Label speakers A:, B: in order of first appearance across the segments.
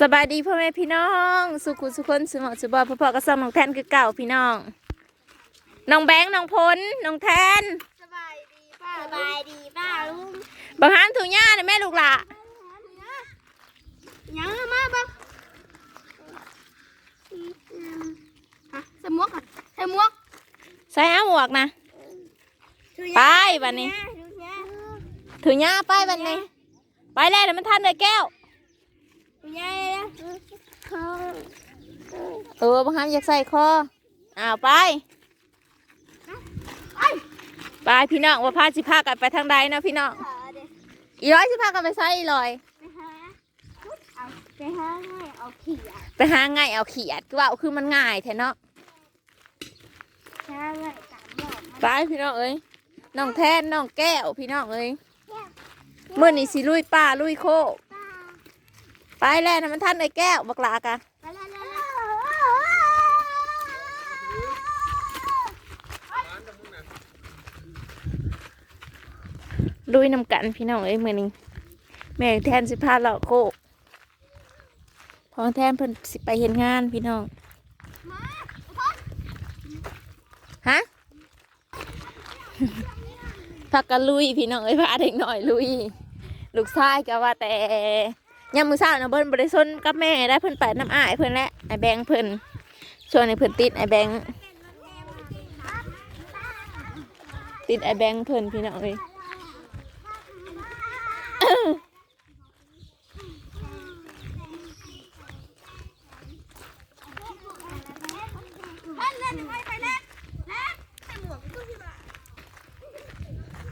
A: สบายดีพ่อแม่พี่น้อง สุขุสุคนสุหมอสุบอพ่อพ่อก็ส่งน้องแทนคือเก่าพี่น้อง น้องแบงค์น้องพลน้องแทน
B: สบายดีป้าสบายดีป้าลุง
A: บังฮันถูญ่านะแม่ลูกหละ
B: ยังมาบ้างฮะใส่หมวกก่อนใส่หมวก
A: ใส่เอาหมวกนะไปบัดนี้ถูญ่าไปบันนี้ ไปแล้วเดี๋ยวมันทันเลยแก้ว
B: ยายนะเขา
A: เออบังฮันอยากใส่คออ้าวไป
B: ไอ้
A: ไปพี่น้องว่าพาสิพากันไปทางใดเนาะพี่น้อง
B: ขาเด็ก
A: อีร้อยสิพากันไปใส่อีร้อย
B: ไปหาเอาไปหาให้เอาขี่อะ
A: ไปหาง่ายเอาเขียดคือว่าคือมันง่ายแท้เนาะ
B: หาให้ตามบอกมัน
A: ไปพี่น้องเอ้ยน้องแทนน้องแก้วพี่น้องเอ้ยเมื่อนี้สิลุยป่าลุยโคก
B: ป้า
A: ไปแล้วนะมันท่านไอ้แก้วบักลากะ
B: ลุ
A: ยน้ำกันพี่น้องเอ้ยมือนี้แม่แทนสิพาเราโคกพอแทนเพิ่นสิไปเห็นงานพี่น้องฮะพักกันลุยพี่น้องเอ้ยพาเด็กหน่อยลุย ลูกชายก็ว่าแต่ ยามมือเช้านะเพิ่นบริสนกับแม่ได้เพิ่นไปน้ำอ้ายเพิ่นและไอ้แบงค์เพิ่นช่วงนี้เพิ่นติดไอ้แบงค์ติดไอ้แบงค์เพิ่นพี่น้องเอ้ย
B: ท่านเล่นไปไปเล่นเล่นใส่หมวกตู้ที่บ้าน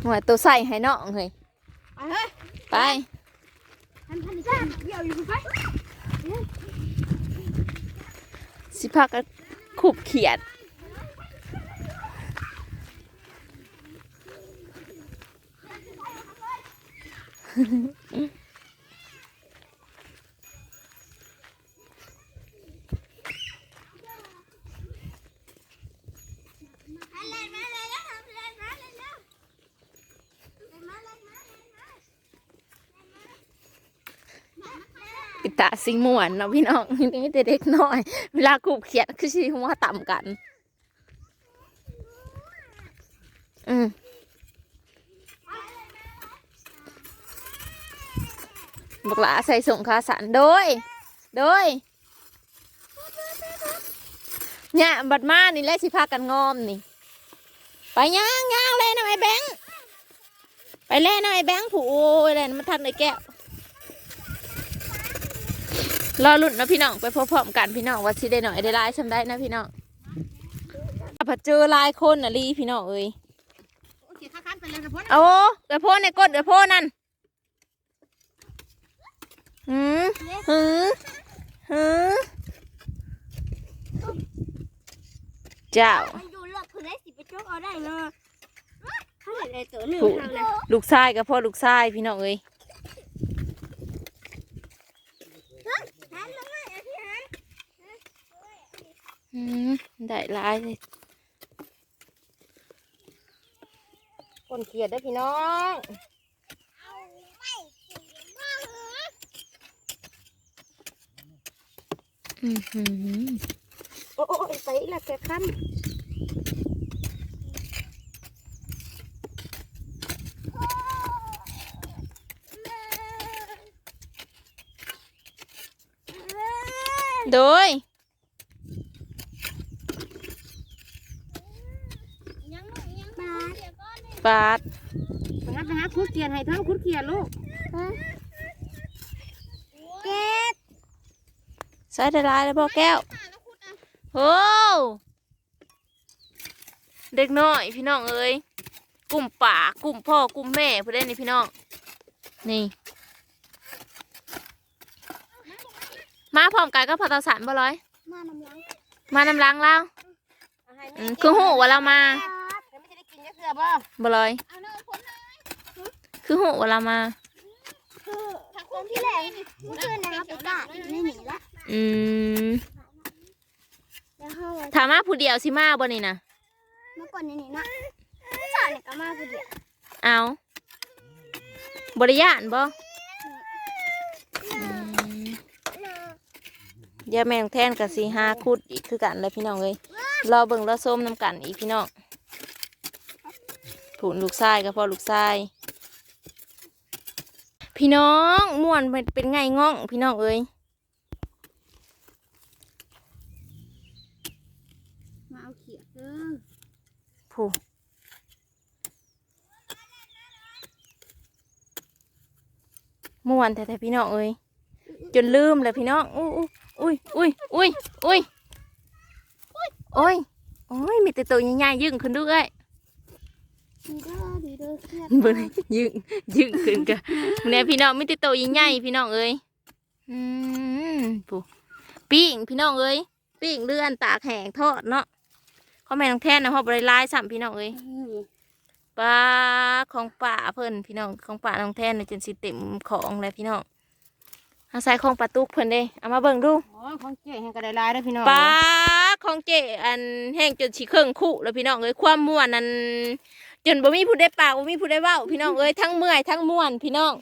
A: หัวตัวใส่ให้น้องเฮ้
B: ยไป
A: สิพักกันขุบเขียด
B: มาเลยมาเลยแล้วทำเลยมาเลยแล้วมาเลยมาเลยมา
A: ปิ ตาสิม่วนเนาะพี่น้องนี่แต่เด็กน้อย เวลาขุบเขียดคือสิหัวต่ำกัน อืมบักหลาใส่ส่งคาสันโดย โดยเนี่ยบัดมานี่แหละสิพากันงอมนี่ ไปย่างย่างเลยนะไอ้แบงค์ไปเล่นนะไอ้แบงค์ผูโอ้ยเลยมันทันไอ้แก้ว รอลุ่นนะพี่น้องไปพบพร้อมกันพี่น้องว่าสิได้หน่อยได้หลายชำได้นะพี่น้องพอเจอหลายคนน่ะลีพี่น้องเอ้ย
B: โอเคข้าคันไปเลยนะพ่อ
A: เอาเดี๋ยวโพในก้นเดี๋ยวโพนั่นหืมหืมหืมเจ้า
B: มันอยู่หลบเพื่อสิไปจกเอาได้เนาะเขาเห็นไอ้ตัวหนึ่ง
A: ถูก
B: ทางเลย
A: ลูกชายกับพ่อลูกชายพี่น้องเอ้ย
B: หันลงมาไอ้ที่หัน
A: หืมได้หลายเลย
C: คนเขียดได้อพี่น้อง
B: เอาไม่ถึงบ้าเหรอ
A: อือหือ
C: โอ้โอ้ยใส่ละแกคัน
A: โดย
B: ยังไม่ยังบาเดี๋ยวก่อนเนี่ย
A: ปาด
C: ไปหาไปหาคุดเขียดให้ทั้งคุดเขียดลูก
B: เก็บ
A: ใส่ได้หลายแล้วพ่อแก้วโอ้เด็กน้อยพี่น้องเอ้ยกลุ่มป่ากลุ่มพ่อกลุ่มแม่เพื่อนนี่พี่น้อง นี่ มาพร้อมกันก็พอตาสารบ่ร้อย
B: มาน้ำล้าง
A: มานำล้างแล้ว
C: เอาให้
A: อื
C: แม่
A: มคือหูว่าเรามา
C: แล้วไม่จะ ได้กินจะเสือบ่
A: บ่ร้อย
B: เอาเนื้อพ้นเลย
A: คือหูว่าเรามา
B: คือตอนที่แรกเมื่อคืนนะครับไปบ้านไม่หนีละ
A: อืม
B: แล้วเขา
A: ถามมาผู้เดียวสิมาบ่นี่นะ
B: เมื่อก่อนนี่นี่นะผู้ชายเนี่ยก็มาคนเดียว
A: เอาบริยานบ่อืมเดี๋ยวแม่น้องแทนกับสีหาคุดอีกคือกันเลยพี่น้องเอ้ยรอเบิ่งรอส้มน้ำกันอีกพี่น้อง ผูนลูกชายก็พอลูกชายพี่น้องม่วนเป็นเป็นไงง่อง พี่น้องเอ้ย
B: มาเอาเขียดเด้อ
A: ผู้ม่วนแต่แต่พี่น้องเอ้ยจนลืมเลยพี่น้องอุ้ยอุ้ยอุ้ยอุ้ยอุ้ยโอ้ยโอ้ยมีแต่ตัวใหญ่ๆยึ่งขึ้นด้วย
B: ดี เด้อดีเด้อเขียด
A: เบิ่งยึ่งยึ่งขึ้นกันเนี่ยพี่น้องมีแต่ตัวใหญ่ๆพี่น้องเอ้ยอืมผู้ปิ้งพี่น้องเอ้ยปิ้งเลื่อนตากแห้งทอดเนาะเขาแม่น้องแทนนะเพราะบริลายสัมพี่น้องเอ้ยปลาของป่าเพิ่นพี่น้องของป่าน้องแทนเนี่ยจนสิเต็มของเลยพี่น้องเอาใส่ของปลาตุกเพิ่นเด้เอามาเบิ่งดู
C: โอ้ยของเจ๊แห่งกระไดลายได้อพี่น้อง
A: ปลาของเจอันแห้งจนสิเครื่องคู่แล้วพี่น้องเอ้ยความม่วนนั้น จนบ่มีผู้ได้ปากบ่มีผู้ได้เว้า พี่น้องเอ้ยทั้งเมื่อยทั้งม่วนพี่น้อง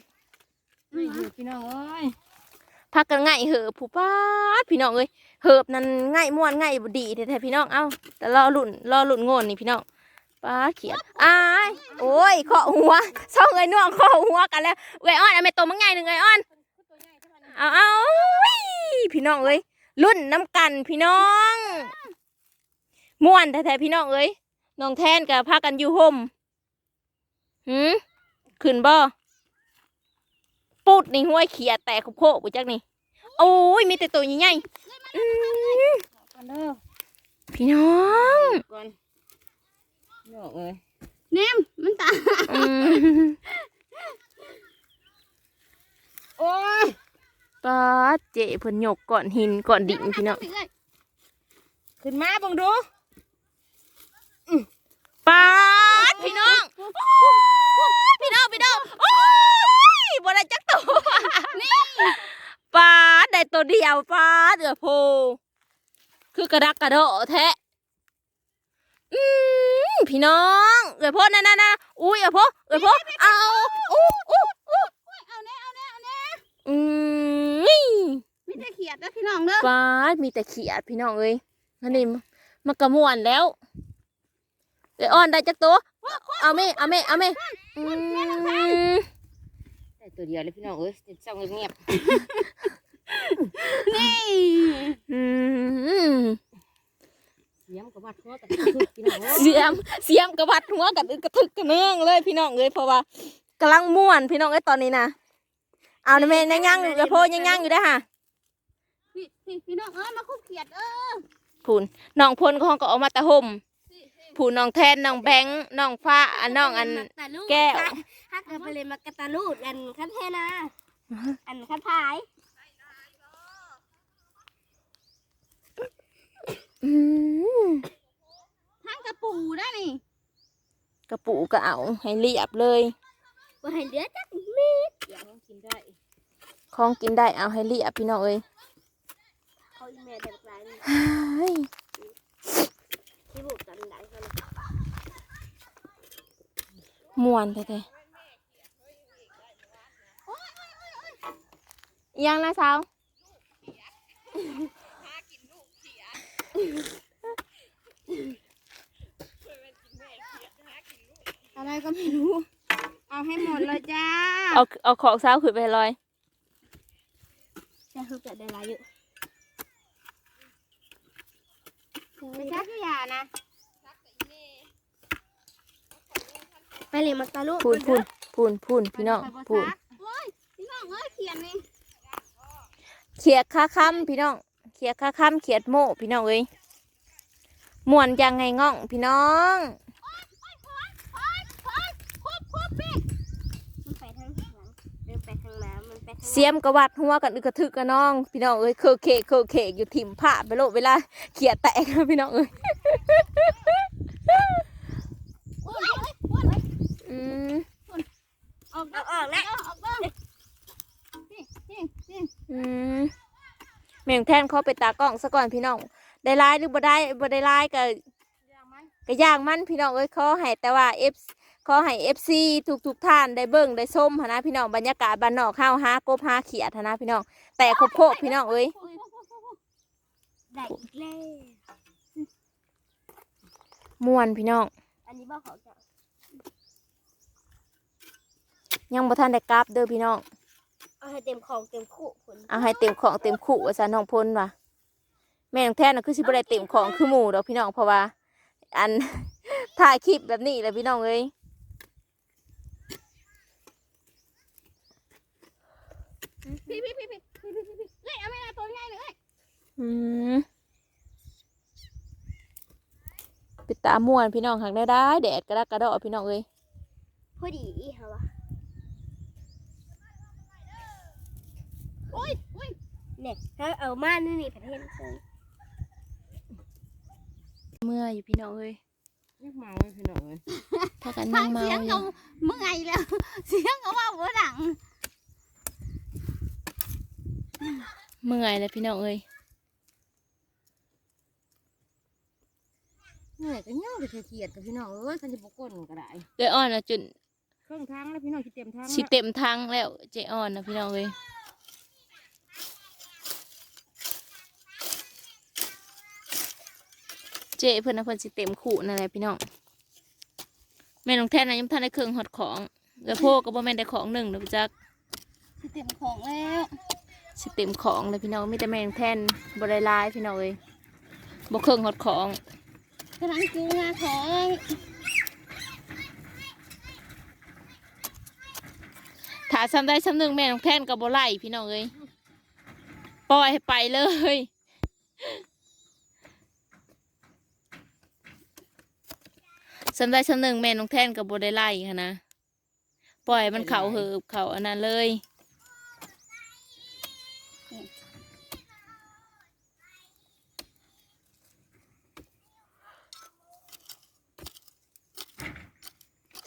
C: ไม่อยู่พี่น้องเอ้ย
A: พักกันง่ายเหอะผู้ป้าดพี่น้องเอ้ยเหิบนั้นง่ายม่วนง่ายบ่ดีแท้ๆพี่น้องเอ้าแต่รอลุ่นรอลุ่นโง่นนี่พี่น้องป้าดเขียดอ้ายโอ้ยเคาะหัวเศร้าเอ้ยน่วงเคาะหัวกันแล้วเอ้ยอ้อนเอาแม่โตมังไงหนึ่งเอ้ยอ้อนเอาเอาอุ๊ยพี่น้องเอ้ยรุ่นน้ำกันพี่น้องม่วนแท้ๆพี่น้องเอ้ย น้องแทนกับพากันอยู่ห่มหืมขึ้นบ่ปุดนี่ห้วยเขียดแตกขบโคกกูจักนี่ โอ้ย มีแต่ตัวใหญ่ๆอื้อ
C: ก่อนเด้อ
A: พี่น้อง
C: ก่อนพี่น้องเอ้ย
B: เนมมันตาย
A: อืม
C: โอ้ย
A: ป้าดเจ๋เพิ่นหยกก่อนหินก่อนดิ่งพี่น้อง
C: ขึ้นมาเบังดู
A: ป้าดพี่น้องโอ้ยพี่น้องพี่น้องโอ้ยบ่ได้จักตัวนี่ป้าดได้ตัว เดียวป้าดเดือโพ คือกระดักกระโดดแท้อืมพี่น้องเอือโพนั่นนั่นนั่นอุ้ยเอือโพเอือโพเอาอู้อู้อู้
B: เอาแน่เอาแน่เอาแน่
A: อืม
B: มีแต่เขียดนะพี่น้องเด้อ
A: ป้าดมีแต่เขียดพี่น้องเอ้ยอันนี้มันกระมวนแล้วเดี๋ยวอ่อนได้จักตัวเอาแม่เอาแม่เอาแม่อืม
C: ได้ตัวเดียวเลยพี่น้องเอ้ยจะเศร้าเงียบ
B: นี่
A: อืม
C: ๆเสียมกับวัดหัวกับทุกพี่น้องเอ้ย
A: เสียมเสียมกระพัดหัวกันอึกกระทึกกระเนื่องเลยพี่น้องเอ้ยเพราะว่ากำลังม่วนพี่น้องเอ้ยตอนนี้นะเอานะแม่ยังยังอยู่กระโพยังยังอยู่ได้อค่ะ
B: พี่พี่พี่น้องเอ้ยมาคุบเขียดเออ
A: ผูนน้องพลของก็ออกมาแตะห่มผูนน้องแทนน้องแบงค์น้องฟ้าอันน้องอัน
B: ตาลู
A: แก้ว
B: ถ้าเกิดไปเลยนมากระตาลูดอันขั้นแท่นะอันขั้นพาย
A: อืม
B: ทั้งกระปูได้นี่
A: กระปูก็เอาให้เรียบเลย
B: บ่ให้เหลือจัก
C: เดี๋ยวน้องกินได้
A: ของกินได้เอาให้เรียบพี่น้องเอ้ย
B: เขาอีเมลเด็กหลายนี่
A: เฮ้ย
B: ที่บุกกันหลายคน
A: มวนแท้ๆยังนะสาว
B: อะไรก็ไม่รู้ เอาให้หมดเลยจ้า
A: เอาเอาของสาวขึ้นไปให้ลอย
B: จะคือเกิดได้หลายอยู่ไปชักยานะไปเลยมักตาลูก
A: พูนพูนพูนพูนพี่น้องพูน
B: โอ้ยพี่น้องเอ้ยเขียนนี่
A: เขียดคาค้ำพี่น้อง เขียดคาค้ำเขียดโม่พี่น้องเอ้ยม่วนยังไงง่องพี่น้อง
B: ควบควบพี่มันไปทางหลังเดินไปทางน้ำมันไปทาง
A: เสียมกระวัดหัวกันอึกกระทึกกระน้อง พี่น้องเอ้ยเคอเคกเคอเคกอยู่ถิ่มผ้าไปโลดเวลาเขียดแตกนะพี่น้องเอ้ย
B: โอ้ยโอ้ยโอ้ย
A: อืม
B: ออกออกแล้วออกแล้วนี่นี่นี่
A: อืมแม่งแทนเขาไปตากล้องซะก่อนพี่น้อง ได้ไลายหรือบ่ได้บ่ได้ไลายก็
B: ยังไหม
A: ก็ย่างมันพี่น้องเอ้ยขอให้แต่ว่าเอฟขอให้เอฟซีทุกทุกๆท่านได้เบิ่งได้ส้มหนนะพี่น้องบรรยากาศบ้านนอกข้าวหากบหาเขียดหั้นนะพี่น้องแต่ครบโคกพี่น้องเอ้ย
B: โอ้ยโอ้ยโอ้ยโอ้ยได้อีกแล้ว
A: ม่วนพี่น้อง
B: อันนี้บ่เขาจะ
A: ยังบ่ทันได้กลับเด้อพี่น้อง
B: เอาให้เต็มของเต็มคู่ผล
A: เอาให้เต็มของเต็มขู่ว่าซะน้องพลว่ะแม่น้องแท้น่ะคือสิบ่ได้เต็มของคือหมู่ดอกพี่น้องเพราะว่า อันถ่ายคลิปแบบนี้แหละพี่น้องเอ้ย
B: พี่พี่พี่พี่พี่พี่พี่เฮ้ยเอาไม่ได้ตัวใหญ่เลย
A: อืมปิดตาม่วนพี่น้องหักได้ได้แดดกระดักกระดอพี่น้องเอ้ย
B: พอดีเหรอวะโอ้ยโอ้ยเนี่ยถ้าเอามานี่นี่ประเทศเลย
A: เมื่อยอยู่พี่น้องเอ้ย
C: ยังเมาเลยพี่น้องเลย
A: ถ้ากันยังเมาอยู่
B: เมื่อไงแล้ว เสียงเขาว่าหัวหนัง
A: เมื่อยเลยพี่น้องเอ้ย
C: เหนื่อยก็เงี้ยวไปเขียดกับพี่น้องเอ้ยคันจะบกก้นก็ได้
A: เอ้ยอ่อนนะจน
C: เครื่องทางแล้วพี่น้องที่เต็มทาง
A: สิเต็มทางแล้วเจอ่อนนะพี่น้องเอ้ย เจเพิ่นนะเพิ่นสิเต็มขู่นั่นแหละพี่น้องแม่น้องแท้นะยังบ่ทันได้เครื่องฮอดของเดี๋ยวโพก็บ่แม่นได้ของหนึ่งเด้อพี่จัก
B: สิเต็มของแล้ว
A: สิเต็มของเลยพี่น้องมีแต่แมงแท่นบริลายพี่น้องเอ้ยบกเครื่องหดของ
B: กำลังจูงงาของ
A: ถ้าซ้ำได้ซ้ำหนึ่งแม่น้องแท่นกับบไล่พี่น้องเอ้ยปล่อยให้ไปเลย ซ้ำได้ซ้ำหนึ่งแม่น้องแท่นกับบได้ไล่ค่ะนะปล่อยมันเขาเหือบเขาอันนั้นเลย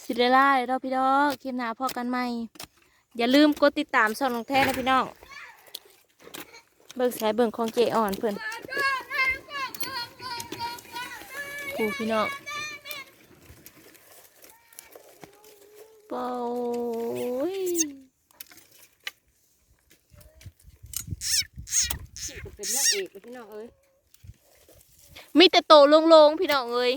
A: สิได้ไล่เราะพี่น้องคลิปหน้าพอกันใหม่อย่าลืมกดติดตามช่องน้องแท้นะพี่น้องเบิ่งสายเบิ่งของเจอ่อนเพื่อนผูพี่น้อง โป้ย
C: เป็นนางเอกเลยพี่น้องเอ้ย
A: มีแต่โตโลงๆพี่น้องเอ้ย